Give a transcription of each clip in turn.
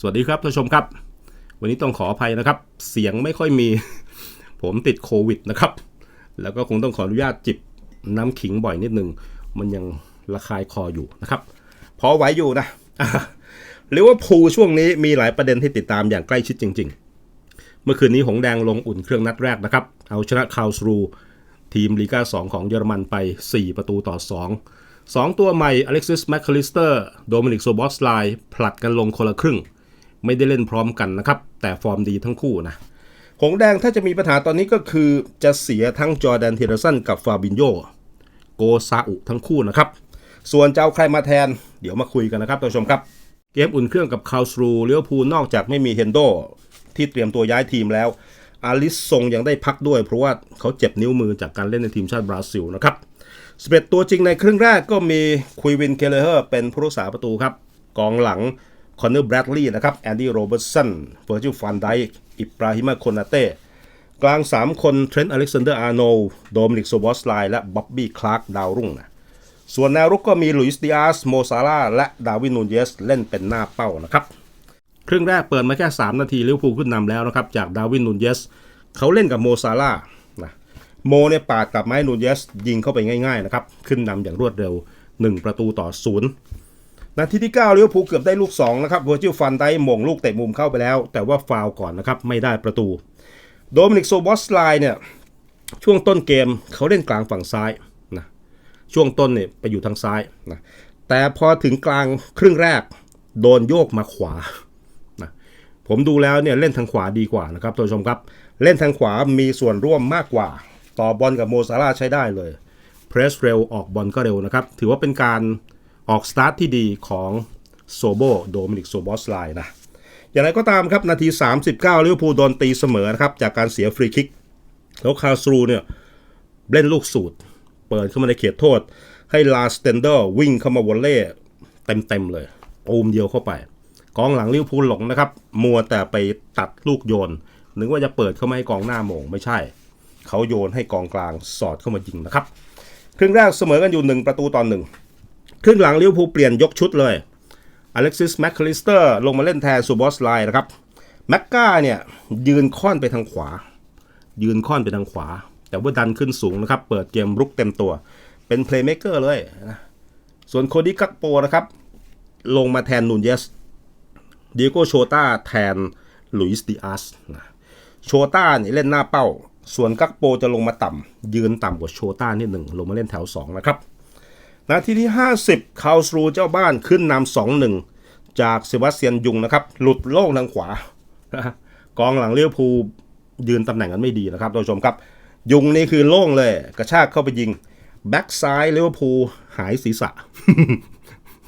สวัสดีครับท่านผู้ชมครับ วันนี้ต้องขออภัยนะครับ เสียงไม่ค่อยมี ผมติดโควิดนะครับ แล้วก็คงต้องขออนุญาตจิบน้ำขิงบ่อยนิดนึง มันยังระคายคออยู่นะครับ พอไหวอยู่นะหรือว่าพูช่วงนี้มีหลายประเด็นที่ติดตามอย่างใกล้ชิดจริง ๆ เมื่อคืนนี้หงแดงลงอุ่นเครื่องนัดแรกนะครับ เอาชนะคาวสรู ทีมลีกา2 ของเยอรมันไป 4 ประตูต่อ 2 2 ตัวใหม่อเล็กซิสแมคคาลิสเตอร์โดมินิกโซบอสไลผลัดกันลงคนละครึ่ง ไม่ได้เล่นพร้อมกันนะครับ แต่ฟอร์มดีทั้งคู่นะหงแดงถ้าจะมีปัญหาตอนนี้ก็คือ จะเสียทั้งจอแดนเทเลสันกับฟาบินโยโกซาอุทั้งคู่นะครับ ส่วนจะเอาใครมาแทน เดี๋ยวมาคุยกันนะครับท่านผู้ชมครับ เกมอุ่นเครื่องกับคาวสรูเลี้ยวพูนอกจากไม่มีเฮนโดที่เตรียมตัวย้ายทีมแล้ว อาลิสซงยังได้พักด้วย เพราะว่าเขาเจ็บนิ้วมือจากการเล่นในทีมชาติบราซิลนะครับสเปดตัวจริงในครึ่งแรกก็มีคุยวินเคเลเฮอร์เป็นผู้รักษาประตูครับ กองหลัง คอนเนอร์แบรดลีย์นะครับแอนดี้โรเบิร์ตสันเฟอร์จิลฟันไดค์อิบราฮิมาโคนาเต้กลาง 3 คนเทรนต์อเล็กซานเดอร์อาร์โนโดมินิกโซบอสไลและบ๊อบบี้คลาร์กดาวรุ่งนะส่วนแนวรุกก็มีลุยส์ดิอาสโมซาลาและดาวินนูนเยสเล่นเป็นหน้าเป้านะครับครึ่งแรกเปิดมาแค่ 3 นาทีลิเวอร์พูลขึ้นนำแล้วนะครับจากดาวินนูนเยสเขาเล่นกับโมซาลานะโมเนี่ยปาดกลับไม้นูนเยสยิงเข้าไปง่ายๆนะครับขึ้นนำอย่างรวดเร็ว 1 ประตูต่อศู นาทีที่9ลิเวอร์พูเกือบได้ลูก2นะครับเวอร์จิลฟันได้หม่งลูกเตะมุมเข้าไปแล้ว แต่ว่าฟาวก่อนนะครับ ไม่ได้ประตู โดมินิกโซบอสไลเนี่ย ช่วงต้นเกมเขาเล่นกลางฝั่งซ้ายนะช่วงต้นเนี่ยไปอยู่ทางซ้ายนะแต่พอถึงกลางครึ่งแรก โดนโยกมาขวานะผมดูแล้วเนี่ยเล่นทางขวาดีกว่านะครับท่านผู้ชมครับ เล่นทางขวามีส่วนร่วมมากกว่า ต่อบอลกับโมซาร่าใช้ได้เลยเพรสเร็วออกบอลก็เร็วนะครับถือว่าเป็นการ ออกสตาร์ทที่ดีของโซโบโดมินิกโซบอสไลน์นะอย่างไรก็ตามครับ นาที 39ลิเวอร์พูลโดนตีเสมอนะครับ จากการเสียฟรีคิก แล้วคาสรูเนี่ยเล่นลูกสูตร เปิดเข้ามาในเขตโทษ ให้ลาสเตนเดอร์วิ่งเข้ามาวอลเล่เต็ม ๆ เลยปูมเดียวเข้าไป กองหลังลิเวอร์พูลหลงนะครับ มัวแต่ไปตัดลูกโยน นึกว่าจะเปิดเข้ามาให้กองหน้าโมงไม่ใช่ เขาโยนให้กองกลางสอดเข้ามายิงนะครับ ครึ่งแรกเสมอกันอยู่ 1 ประตูต่อหนึ่ง ครึ่งหลังลิเวอร์พูลเปลี่ยนยกชุดเลยอเล็กซิสแมคคลิสเตอร์ลงมาเล่นแทนซูบอสไลน์นะครับแม็กกาเนี่ยยืนค่อนไปทางขวา ยืนค่อนไปทางขวา แต่ว่าดันขึ้นสูงนะครับ เปิดเกมรุกเต็มตัว เป็นเพลย์เม k เกอร์เลยนะส่วนโคดี้กักโปนะครับ ลงมาแทนนูนเยสเดียโกโชตาแทนลุยส์ดิอาสนะโชต้าเนี่ยเล่นหน้าเป้า ส่วนกักโปจะลงมาต่ำยืนต่ำกว่าโชต้านิดหนึ่งลงมาเล่นแถว 2 นะครับ นาทีที่ 50คาวสรูเจ้าบ้านขึ้นนำสองหนึ่งจากเซบาสเตียนยุงนะครับ หลุดโล่งทางขวากองหลังเลี้ยวภูยืนตำแหน่งกันไม่ดีนะครับท่านผู้ชมครับ ยุงนี่คือโล่งเลยกระชากเข้าไปยิง แบ็กซ้ายเลี้ยวภูหายศีรษะ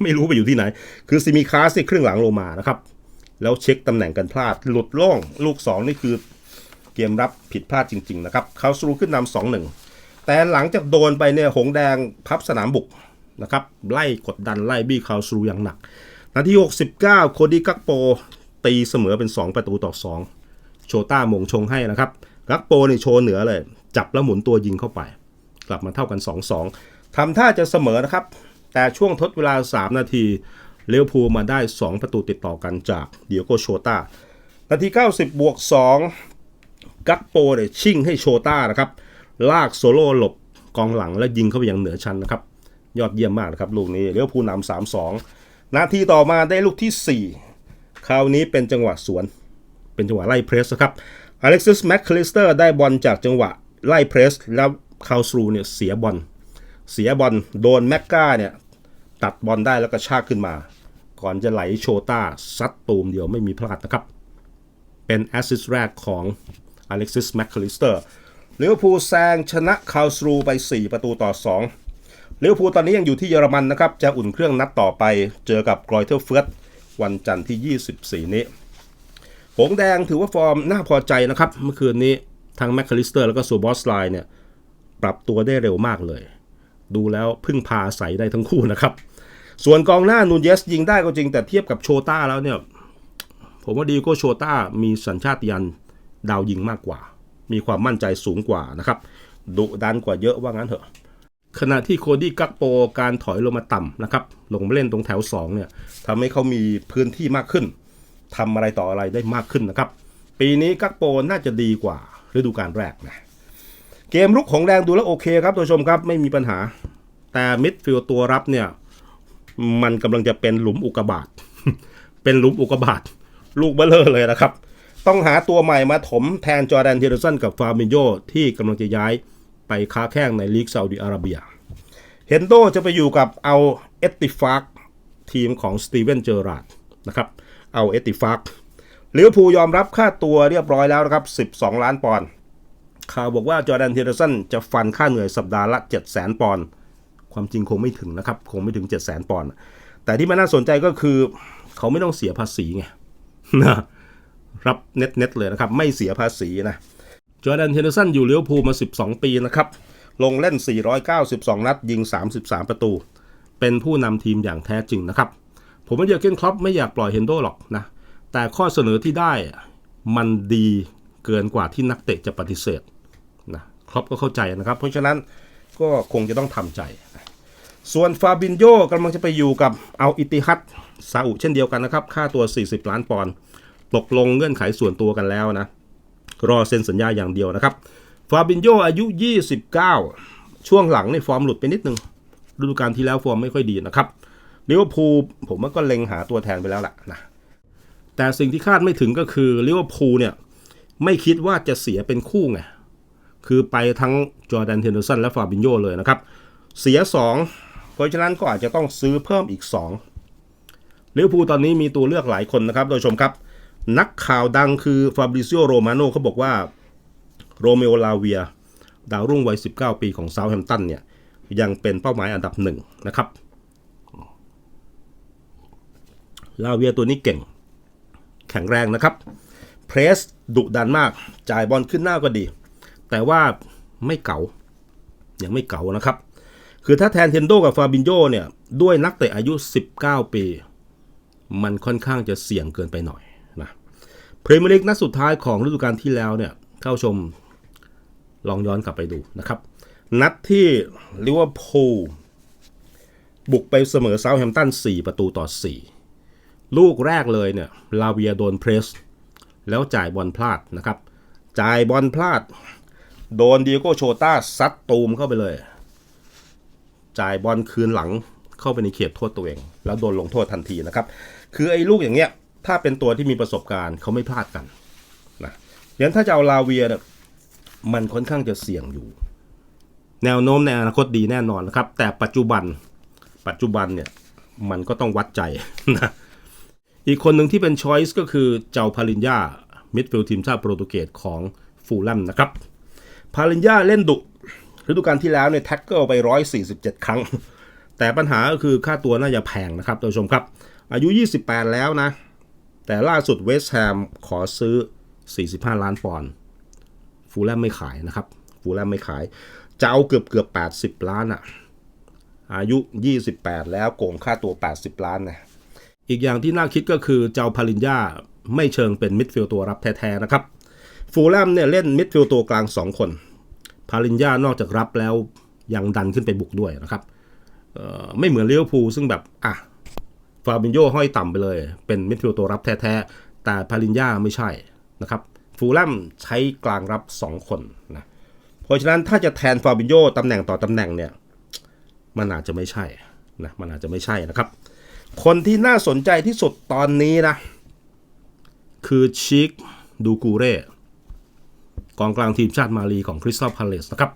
ไม่รู้ไปอยู่ที่ไหน คือซิมิคาสที่ครึ่งหลังลงมานะครับ แล้วเช็คตำแหน่งกันพลาด หลุดโล่งลูก 2 นี่คือเกมรับผิดพลาดจริง ๆ นะครับคาสรูขึ้นนำสองหนึ่งแต่หลังจากโดนไปเนี่ยหงแดงพับสนามบุก นะครับไล่กดดันไล่บี้คาวสรูอย่างหนัก นาที 69 โคดีกักโปตีเสมอเป็น 2 ประตูต่อ 2 โชต้ามงชงให้นะครับ กักโปนี่โชว์เหนือเลย จับแล้วหมุนตัวยิงเข้าไป กลับมาเท่ากัน 2-2ทำท่าจะเสมอนะครับ แต่ช่วงทดเวลา 3 นาทีเลี้ยวภูมาได้ 2 ประตูติดต่อกันจากเดียโกโชต้านาที 90 บวก 2 กักโปเนี่ยชิ่งให้โชต้านะครับ ลากโซโล่หลบกองหลังและยิงเข้าไปอย่างเหนือชั้นนะครับ ยอดเยี่ยมมากนะครับลูกนี้เลี้ยวภูนำสามสองนาทีต่อมาได้ลูกที่ 4 คราวนี้เป็นจังหวะสวน เป็นจังหวะไล่เพรสครับอเล็กซิสแมคคลิสเตอร์ได้บอลจากจังหวะไล่เพรส แล้วคาวสรูเนี่ยเสียบอลเสียบอลโดนแม็กกาเนี่ยตัดบอลได้แล้วก็ชากขึ้นมา ก่อนจะไหลโชต้าซัดตูมเดียวไม่มีพลาดนะครับ เป็นแอสซิสแรกของอเล็กซิสแมคคลิสเตอร์ลิเวอร์พูลแซงชนะคาวสรูไป 4 ประตูต่อ 2 ลิเวอร์พูลตอนนี้ยังอยู่ที่เยอรมันนะครับ จะอุ่นเครื่องนัดต่อไป เจอกับกรอยเทอร์เฟิร์ตวันจันทร์ที่ 24 นี้ หงแดงถือว่าฟอร์มน่าพอใจนะครับ เมื่อคืนนี้ทั้งแมคคาลิสเตอร์แล้วก็ซูบอสไลน์เนี่ยปรับตัวได้เร็วมากเลย ดูแล้วพึ่งพาใส่ได้ทั้งคู่นะครับ ส่วนกองหน้านูนเยสยิงได้ก็จริงแต่เทียบกับโชต้าแล้วเนี่ยผมว่าดีโก้โชต้ามีสัญชาติยันดาวยิงมากกว่า มีความมั่นใจสูงกว่านะครับดุดันกว่าเยอะว่างั้นเถอะ ขณะที่โคดี้กักโปการถอยลงมาต่ำนะครับ ลงมาเล่นตรงแถว 2 เนี่ยทำให้เขามีพื้นที่มากขึ้นทำอะไรต่ออะไรได้มากขึ้นนะครับ ปีนี้กักโปน่าจะดีกว่าฤดูกาลแรกนะเกมรุกของแดงดูแล้วโอเคครับท่านผู้ชมครับไม่มีปัญหา แต่มิดฟิลด์ตัวรับเนี่ย มันกำลังจะเป็นหลุมอุกกาบาตเป็นหลุมอุกกาบาตลูกเบลเลอร์เลยนะครับ ต้องหาตัวใหม่มาถมแทนจอร์แดนเทเลสันกับฟาบิโยที่กำลังจะย้าย ไปค้าแข่งในลีกซาอุดิอาระเบีย เฮนโดจะไปอยู่กับเอาเอติฟากทีมของสตีเวนเจอราดนะครับเอาเอติฟากลิเวอร์พูลยอมรับค่าตัวเรียบร้อยแล้วนะครับ 12 ล้านปอนด์ข่าวบอกว่าจอร์แดนเทเลสันจะฟันค่าเหนื่อยสัปดาห์ละ 7 0 0 0 0ปอนด์ความจริงคงไม่ถึงนะครับ คงไม่ถึง 7 0 0 0 0ปอนด์แต่ที่มันน่าสนใจก็คือ เขาไม่ต้องเสียภาษีไงนะรับเน็ตเน็ตเลยนะครับ ไม่เสียภาษีนะ จอร์แดนเฮนเดอร์สันอยู่เลี้ยวภูมา 12 ปีนะครับ ลงเล่น 492 นัด ยิง 33 ประตู เป็นผู้นำทีมอย่างแท้จริงนะครับ ผมว่าเยอร์เกนครอปไม่อยากปล่อยเฮนโดหรอกนะ แต่ข้อเสนอที่ได้มันดีเกินกว่าที่นักเตะจะปฏิเสธนะครอปก็เข้าใจนะครับ เพราะฉะนั้นก็คงจะต้องทำใจ ส่วนฟาบินโยกำลังจะไปอยู่กับเอาอิติฮัดซาอุเช่นเดียวกันนะครับ ค่าตัว 40 ล้านปอนด์ตกลงเงื่อนไขส่วนตัวกันแล้วนะ รอเซ็นสัญญาอย่างเดียวนะครับฟาบินโยอายุ 29 ช่วงหลังในฟอร์มหลุดไปนิดนึงฤดูกาลที่แล้วฟอร์มไม่ค่อยดีนะครับลิเวอร์พูลผมว่าก็เล็งหาตัวแทนไปแล้วล่ะนะแต่สิ่งที่คาดไม่ถึงก็คือลิเวอร์พูลเนี่ยไม่คิดว่าจะเสียเป็นคู่ไงคือไปทั้งจอร์แดนเทนเดอร์สันและฟาบินโยเลยนะครับ เสีย 2 เพราะฉะนั้นก็อาจจะต้องซื้อเพิ่มอีก2ลิเวอร์พูลตอนนี้มีตัวเลือกหลายคนนะครับโดยชมครับ นักข่าวดังคือฟาบริซิโอโรมาโนเขาบอกว่าโรเมโอลาเวีย ดาวรุ่งวัย 19 ปีของเซาท์แฮมป์ตันเนี่ย ยังเป็นเป้าหมายอันดับหนึ่งนะครับ ลาเวียตัวนี้เก่ง แข็งแรงนะครับ เพรสดุดันมาก จ่ายบอลขึ้นหน้าก็ดี แต่ว่าไม่เก่า ยังไม่เก่านะครับ คือถ้าแทนเทนโดกับฟาบินโยเนี่ย ด้วยนักเตะอายุ 19 ปี มันค่อนข้างจะเสี่ยงเกินไปหน่อย พรีเมียร์ลีกนัดสุดท้ายของฤดูกาลที่แล้วเนี่ยเข้าชมลองย้อนกลับไปดูนะครับ นัดที่ลิเวอร์พูลบุกไปเสมอเซาท์แฮมป์ตัน 4 ประตูต่อ 4 ลูกแรกเลยเนี่ยลาเวียโดนเพรส แล้วจ่ายบอลพลาดนะครับ จ่ายบอลพลาด โดนดิโก้โชต้าซัดตูมเข้าไปเลย จ่ายบอลคืนหลังเข้าไปในเขตโทษตัวเอง แล้วโดนลงโทษทันทีนะครับ คือไอ้ลูกอย่างเงี้ย ถ้าเป็นตัวที่มีประสบการณ์เขาไม่พลาดกันนะย่างถ้าจะเอาลาเวียเนี่ยมันค่อนข้างจะเสี่ยงอยู่ แนวโน้มในอนาคตดีแน่นอนนะครับ แต่ปัจจุบันปัจจุบันเนี่ยมันก็ต้องวัดใจนะอีกคนหนึ่งที่เป็นช้อยส์ก็คือเจ้าพาลินยามิดฟิลด์ทีมชาติโปรตุเกสของฟูลแลมนะครับพาลินยาเล่นดุฤดูกาลที่แล้วเนี่ยแท็กเกิลไป 147 ครั้ง แต่ปัญหาก็คือค่าตัวน่าจะแพงนะครับท่านผู้ชมครับ อายุ 28 แล้วนะ แต่ล่าสุดเวสต์แฮมขอซื้อ 45 ล้านปอนด์ฟูลแลมไม่ขายนะครับ ฟูลแลมไม่ขาย จะเอาเกือบเกือบ 80 ล้านอะอายุ 28 แล้วโกงค่าตัว 80 ล้านนะอีกอย่างที่น่าคิดก็คือเจ้าพาลินยาไม่เชิงเป็นมิดฟิลด์ตัวรับแท้ๆนะครับ ฟูลแลมเนี่ยเล่นมิดฟิลด์ตัวกลาง 2 คน พาลินยานอกจากรับแล้วยังดันขึ้นไปบุกด้วยนะครับไม่เหมือนเลิเวอร์พูซึ่งแบบอะ ฟาบินโยห้อยต่ำไปเลย เป็นมิดฟิลด์ตัวรับแท้ๆ แต่พาลินยาไม่ใช่นะครับฟูลแลมใช้กลางรับ 2 คนนะเพราะฉะนั้นถ้าจะแทนฟาบินโยตำแหน่งต่อตำแหน่งเนี่ยมันอาจจะไม่ใช่นะมันอาจจะไม่ใช่นะครับ คนที่น่าสนใจที่สุดตอนนี้นะ คือชิคดูกูเร่กองกลางทีมชาติมาลีของคริสตัลพาเลสนะครับ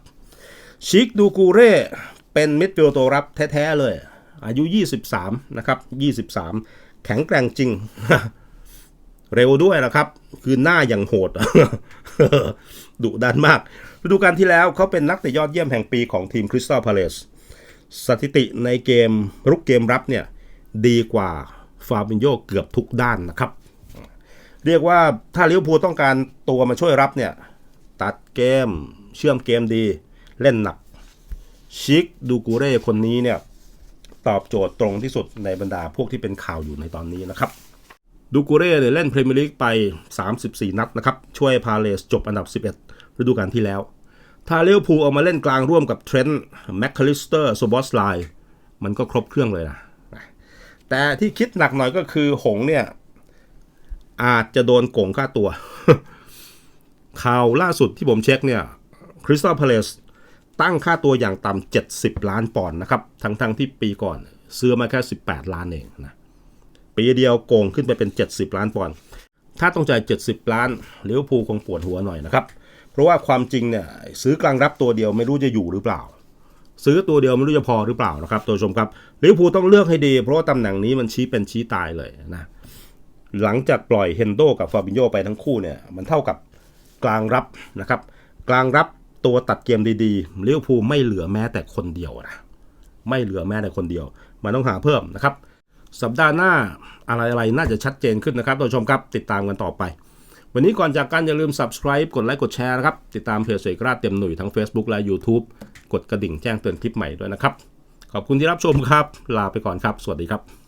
ชิคดูกูเร่เป็นมิดฟิลด์ตัวรับแท้ ๆ เลย อายุ 23 นะครับ 23 แข็งแกร่งจริง เร็วด้วยนะครับ คือหน้าอย่างโหดดุดันมากฤดูกาลที่แล้วเขาเป็นนักเตะยอดเยี่ยมแห่งปีของทีมคริสตัลพาเลสสถิติในเกมรุกเกมรับเนี่ย ดีกว่าฟาบินโยเกือบทุกด้านนะครับ เรียกว่าถ้าลิเวอร์พูลต้องการตัวมาช่วยรับเนี่ย ตัดเกมเชื่อมเกมดี เล่นหนักชิคดูกูเร่คนนี้เนี่ย ตอบโจทย์ตรงที่สุดในบรรดาพวกที่เป็นข่าวอยู่ในตอนนี้นะครับดูกูเร่เนี่ยเล่นพรีเมียร์ลีกไป 34 นัดนะครับ ช่วยพาเลสจบอันดับ 11 ฤดูกาลที่แล้ว ถ้าลิเวอร์พูลเอามาเล่นกลางร่วมกับเทรนต์แมคคาลิสเตอร์โซบอสไลมันก็ครบเครื่องเลยนะ แต่ที่คิดหนักหน่อยก็คือหงเนี่ย อาจจะโดนโกงค่าตัว ข่าวล่าสุดที่ผมเช็คเนี่ยคริสตัลพาเลส ตั้งค่าตัวอย่างต่ำ70 ล้านปอนด์นะครับ ทั้งๆทที่ปีก่อน ซื้อมาแค่ 18 ล้านเองนะ ปีเดียวโกงขึ้นไปเป็น 70 ล้านปอนด์ ถ้าต้องจ่าย 70 ล้านลิวพูคงปวดหัวหน่อยนะครับ เพราะว่าความจริงเนี่ยซื้อกลางรับตัวเดียวไม่รู้จะอยู่หรือเปล่า ซื้อตัวเดียวไม่รู้จะพอหรือเปล่านะครับตัวชมครับลิเวอร์พูลต้องเลือกให้ดี เพราะว่าตำแหน่งนี้มันชี้เป็นชี้ตายเลยนะ หลังจากปล่อยเฮนโดกับฟาบินโยไปทั้งคู่เนี่ยมันเท่ากับกลางรับนะครับ กลางรับ ตัวตัดเกมดีๆลิเวอร์พูลไม่เหลือแม้แต่คนเดียวนะไม่เหลือแม้แต่คนเดียว มันต้องหาเพิ่มนะครับ สัปดาห์หน้าอะไรๆน่าจะชัดเจนขึ้นนะครับท่านผู้ชมครับติดตามกันต่อไป วันนี้ก่อนจากกันอย่าลืม subscribe กดไลค์กดแชร์นะครับติดตามเพจเสกราชเต็มหนุ่ยทั้ง Facebook และ YouTube กดกระดิ่งแจ้งเตือนคลิปใหม่ด้วยนะครับขอบคุณที่รับชมครับ ลาไปก่อนครับ สวัสดีครับ